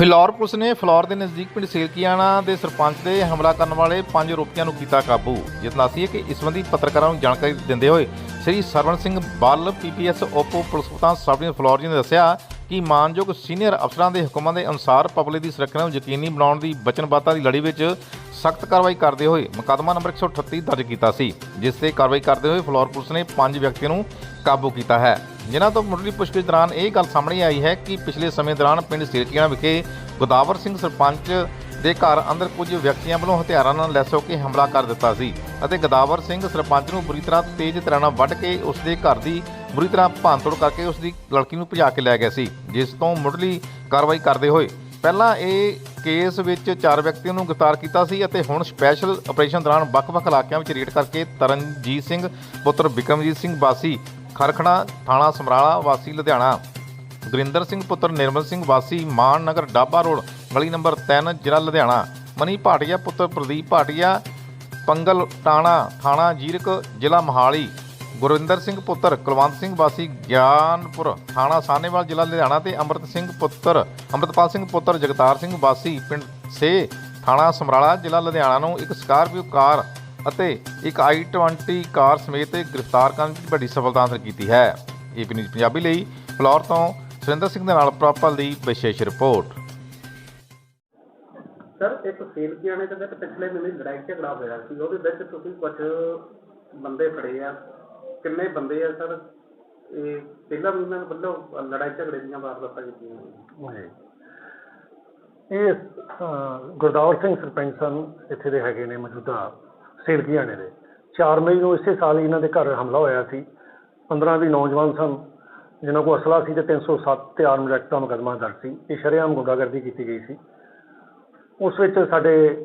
Phillaur police ਨੇ ਫਿਲੌਰ ਦੇ ਨਜ਼ਦੀਕ ਪਿੰਡ ਸੇਲਕੀਆਣਾ ਦੇ ਸਰਪੰਚ ਦੇ ਹਮਲਾ ਕਰਨ ਵਾਲੇ ਪੰਜ ਆਰੋਪੀਆਂ ਨੂੰ ਕੀਤਾ ਕਾਬੂ। ਜਿਤਨਾਸੀ ਹੈ ਕਿ ਇਸ ਸੰਬੰਧੀ ਪੱਤਰਕਾਰਾਂ ਨੂੰ ਜਾਣਕਾਰੀ ਦਿੰਦੇ ਹੋਏ ਸ੍ਰੀ ਸਰਵਣ ਸਿੰਘ ਬੱਲ, ਪੀਪੀਐਸ ਓਪੋ ਪੁਲਿਸ ਕਪਤਾਨ ਸਬਡਿਨ ਫਿਲੌਰ ਜੀ ਨੇ ਦੱਸਿਆ ਕਿ ਮਾਨਯੋਗ ਸੀਨੀਅਰ ਅਫਸਰਾਂ ਦੇ ਹੁਕਮਾਂ ਦੇ ਅਨੁਸਾਰ ਪਬਲਿਕ ਦੀ ਸੁਰੱਖਿਆ ਨੂੰ ਯਕੀਨੀ ਬਣਾਉਣ ਦੀ ਵਚਨਬੱਧਤਾ ਦੀ ਲੜੀ ਵਿੱਚ ਸਖਤ ਕਾਰਵਾਈ ਕਰਦੇ ਹੋਏ ਮੁਕੱਦਮਾ ਨੰਬਰ 138 ਦਰਜ ਕੀਤਾ ਸੀ, ਜਿਸ ਤੇ ਕਾਰਵਾਈ ਕਰਦੇ ਹੋਏ ਫਲੋਰ ਪੁਲਿਸ ਨੇ ਪੰਜ ਵਿਅਕਤੀਆਂ ਨੂੰ ਕਾਬੂ ਕੀਤਾ ਹੈ। ਜਿਨ੍ਹਾਂ ਤੋਂ ਮੁੱਢਲੀ ਪੁੱਛਗਿੱਛ ਦੌਰਾਨ ਇਹ ਗੱਲ ਸਾਹਮਣੇ ਆਈ ਹੈ ਕਿ ਪਿਛਲੇ ਸਮੇਂ ਦੌਰਾਨ ਪਿੰਡ ਸਿਰਕੀਆਂ ਵਿਖੇ ਗੋਦਾਵਰ ਸਿੰਘ ਸਰਪੰਚ ਦੇ ਘਰ ਅੰਦਰ ਕੁਝ ਵਿਅਕਤੀਆਂ ਵੱਲੋਂ ਹਥਿਆਰਾਂ ਨਾਲ ਲੈਸ ਹੋ ਕੇ ਹਮਲਾ ਕਰ ਦਿੱਤਾ ਸੀ ਅਤੇ ਗੋਦਾਵਰ ਸਿੰਘ ਸਰਪੰਚ ਨੂੰ ਬੁਰੀ ਤਰ੍ਹਾਂ ਤੇਜ਼ ਤਰ੍ਹਾਂ ਨਾਲ ਵੱਢ ਕੇ ਉਸ ਦੇ ਘਰ ਦੀ ਬੁਰੀ ਤਰ੍ਹਾਂ ਭੰਨਤੋੜ ਕਰਕੇ ਉਸ ਦੀ ਲੜਕੀ ਨੂੰ ਭਜਾ ਕੇ ਲੈ ਗਿਆ ਸੀ, ਜਿਸ ਤੋਂ ਮੁੱਢਲੀ ਕਾਰਵਾਈ ਕਰਦੇ ਹੋਏ ਪਹਿਲਾਂ ਇਹ ਕੇਸ ਵਿੱਚ ਚਾਰ ਵਿਅਕਤੀਆਂ ਨੂੰ ਗ੍ਰਿਫਤਾਰ ਕੀਤਾ ਸੀ ਅਤੇ ਹੁਣ ਸਪੈਸ਼ਲ ਆਪਰੇਸ਼ਨ ਦੌਰਾਨ ਵੱਖ-ਵੱਖ ਇਲਾਕਿਆਂ ਵਿੱਚ ਰੇਡ ਕਰਕੇ ਤਰਨਜੀਤ ਸਿੰਘ, ਪੁੱਤਰ ਬਿਕਰਮਜੀਤ ਸਿੰਘ ਵਾਸੀ, ਖਰਖਣਾ ਥਾਣਾ ਸਮਰਾਲਾ, ਵਾਸੀ ਲੁਧਿਆਣਾ। ਗੁਰਿੰਦਰ ਸਿੰਘ, ਪੁੱਤਰ ਨਿਰਮਲ ਸਿੰਘ ਵਾਸੀ, ਮਾਨ ਨਗਰ ਡਾਬਾ ਰੋਡ, ਗਲੀ ਨੰਬਰ 3 ਜ਼ਿਲ੍ਹਾ ਲੁਧਿਆਣਾ। ਮਨੀ ਭਾਟੀਆ, ਪੁੱਤਰ ਪ੍ਰਦੀਪ ਭਾਟੀਆ, ਪੰਗਲ ਟਾਣਾ, ਥਾਣਾ ਜੀਰਕ, ਜ਼ਿਲ੍ਹਾ ਮੋਹਾਲੀ। ਗੁਰਵਿੰਦਰ ਸਿੰਘ ਪੁੱਤਰ, ਕੁਲਵੰਤ ਸਿੰਘ ਵਾਸੀ ਗਿਆਨਪੁਰ, ਥਾਣਾ ਸਾਹਨੇਵਾਲ, ਜ਼ਿਲ੍ਹਾ ਲੁਧਿਆਣਾ ਤੇ ਅੰਮ੍ਰਿਤ ਸਿੰਘ ਪੁੱਤਰ, ਅੰਮ੍ਰਿਤਪਾਲ ਸਿੰਘ ਪੁੱਤਰ, ਜਗਤਾਰ ਸਿੰਘ ਵਾਸੀ, ਪਿੰਡ ਸੇ, ਥਾਣਾ ਸਮਰਾਲਾ, ਜ਼ਿਲ੍ਹਾ ਲੁਧਿਆਣਾ ਨੂੰ ਇੱਕ ਸਕਾਰਪੀਓ ਕਾਰ ਅਤੇ ਇੱਕ i20 ਕਾਰ ਸਮੇਤ ਗ੍ਰਿਫਤਾਰ ਕਰਨ ਵਿੱਚ ਵੱਡੀ ਸਫਲਤਾ ਹਾਸਲ ਕੀਤੀ ਹੈ। ਏਪੀ ਨਿਊਜ਼ ਪੰਜਾਬੀ ਲਈ ਫਲੋਰ ਤੋਂ ਸੁਰਿੰਦਰ ਸਿੰਘ ਦੇ ਨਾਲ ਪ੍ਰਾਪਲ ਦੀ ਵਿਸ਼ੇਸ਼ ਰਿਪੋਰਟ। ਸਰ, ਇੱਕ ਸੇਲ ਕਿਆਣੇ ਦੇ ਪਿਛਲੇ ਮਹੀਨੇ ਲੜਾਈ ਝਗੜਾ ਹੋਇਆ ਸੀ, ਉਹਦੇ ਵਿੱਚ ਤੁਸੀਂ ਕੁਝ ਬੰਦੇ ਫੜੇ ਆ ਕਿੰਨੇ ਬੰਦੇ ਆ ਸਰ? ਇਹ ਪਹਿਲਾਂ ਵੀ ਉਹਨਾਂ ਵੱਲੋਂ ਲੜਾਈ ਝਗੜੇ ਦੀਆਂ ਵਾਰਦਾਤਾਂ ਕੀਤੀਆਂ ਹੋਈਆਂ ਇਹ ਅਹ, ਗੁਰਦਾਵਰ ਸਿੰਘ ਸਰਪੰਚ ਸਨ ਇੱਥੇ ਦੇ ਹੈਗੇ ਨੇ ਮੌਜੂਦਾ ਸੇਲਕੀਆਣੇ ਦੇ 4 ਮਈ ਨੂੰ ਇਸੇ ਸਾਲ ਹੀ ਇਹਨਾਂ ਦੇ ਘਰ ਹਮਲਾ ਹੋਇਆ ਸੀ। 15 ਵੀ ਨੌਜਵਾਨ ਸਨ ਜਿਨ੍ਹਾਂ ਕੋਲ ਅਸਲਾ ਸੀ ਤੇ 307 ਤੇ ਆਰਮਡ ਐਕਟ ਦਾ ਮੁਕੱਦਮਾ ਦਰਜ ਸੀ। ਇਹ ਸ਼ਰੇਆਮ ਗੁੰਡਾਗਰਦੀ ਕੀਤੀ ਗਈ ਸੀ। ਉਸ ਵਿੱਚ ਸਾਡੇ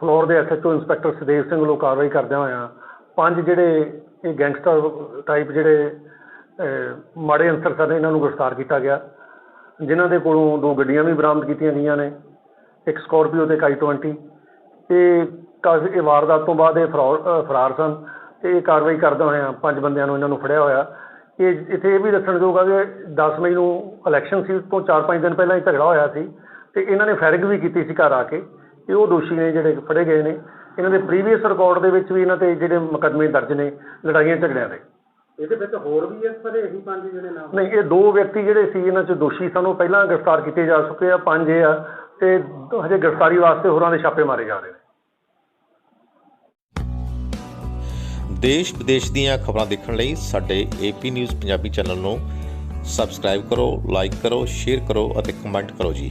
ਫਲੋਰ ਦੇ ਐਸਐਚਓ ਇੰਸਪੈਕਟਰ ਸੁਦੇਵ ਸਿੰਘ ਵੱਲੋਂ ਕਾਰਵਾਈ ਕਰਦਿਆਂ ਹੋਇਆਂ ਪੰਜ ਜਿਹੜੇ ਇਹ ਗੈਂਗਸਟਰ ਟਾਈਪ ਜਿਹੜੇ ਮਾੜੇ ਅੰਸਰ ਸਨ ਇਹਨਾਂ ਨੂੰ ਗ੍ਰਿਫਤਾਰ ਕੀਤਾ ਗਿਆ। ਜਿਨ੍ਹਾਂ ਦੇ ਕੋਲੋਂ ਦੋ ਗੱਡੀਆਂ ਵੀ ਬਰਾਮਦ ਕੀਤੀਆਂ ਗਈਆਂ ਨੇ, ਇੱਕ ਸਕਾਰਪੀਓ ਤੇ ਕਾਈ 20 ਇਹ ਕਾਫੀ, ਇਹ ਵਾਰਦਾਤ ਤੋਂ ਬਾਅਦ ਇਹ ਫਰਾਰ ਫਰਾਰ ਸਨ ਤੇ ਇਹ ਕਾਰਵਾਈ ਕਰਦਾ ਹੋਇਆ ਪੰਜ ਬੰਦਿਆਂ ਨੂੰ ਇਹਨਾਂ ਨੂੰ ਫੜਿਆ ਹੋਇਆ। ਇਹ ਇੱਥੇ ਇਹ ਵੀ ਦੱਸਣਯੋਗ ਆ ਕਿ 10 ਮਈ ਨੂੰ ਇਲੈਕਸ਼ਨ ਸੀ ਤੋਂ 4-5 ਦਿਨ ਪਹਿਲਾਂ ਇਹ ਝਗੜਾ ਹੋਇਆ ਸੀ ਤੇ ਇਹਨਾਂ ਨੇ ਫੈਰਿੰਗ ਵੀ ਕੀਤੀ ਸੀ ਘਰ ਆ ਕੇ। ਇਹ ਉਹ ਦੋਸ਼ੀ ਨੇ ਜਿਹੜੇ ਫੜੇ ਗਏ ਨੇ। ਇਹਨਾਂ ਦੇ ਪ੍ਰੀਵੀਅਸ ਰਿਕਾਰਡ ਦੇ ਵਿੱਚ ਵੀ ਇਹਨਾਂ ਤੇ ਜਿਹੜੇ ਮੁਕੱਦਮੇ ਦਰਜ ਨੇ ਲੜਾਈਆਂ ਝਗੜਿਆਂ ਦੇ। ਇਹਦੇ ਵਿੱਚ ਹੋਰ ਵੀ ਇਸ ਸਰ ਇਹੀ ਪੰਜ ਜਿਹੜੇ ਨਾਮ ਨਹੀਂ ਇਹ ਦੋ ਵਿਅਕਤੀ ਜਿਹੜੇ ਸੀ ਇਹਨਾਂ 'ਚ ਦੋਸ਼ੀ ਸਨ ਉਹ ਪਹਿਲਾਂ ਗ੍ਰਿਫਤਾਰ ਕੀਤੇ ਜਾ ਚੁੱਕੇ ਆ ਪੰਜ ਇਹ ਆ ਤੇ ਹਜੇ ਗ੍ਰਿਫਤਾਰੀ ਵਾਸਤੇ ਹੋਰਾਂ ਦੇ ਛਾਪੇ ਮਾਰੇ ਜਾ ਰਹੇ ਨੇ। ਦੇਸ਼ ਵਿਦੇਸ਼ ਦੀਆਂ ਖਬਰਾਂ ਦੇਖਣ ਲਈ ਸਾਡੇ ਏਪੀ ਨਿਊਜ਼ ਪੰਜਾਬੀ ਚੈਨਲ ਨੂੰ ਸਬਸਕ੍ਰਾਈਬ ਕਰੋ ਲਾਈਕ ਕਰੋ ਸ਼ੇਅਰ ਕਰੋ ਅਤੇ ਕਮੈਂਟ ਕਰੋ ਜੀ।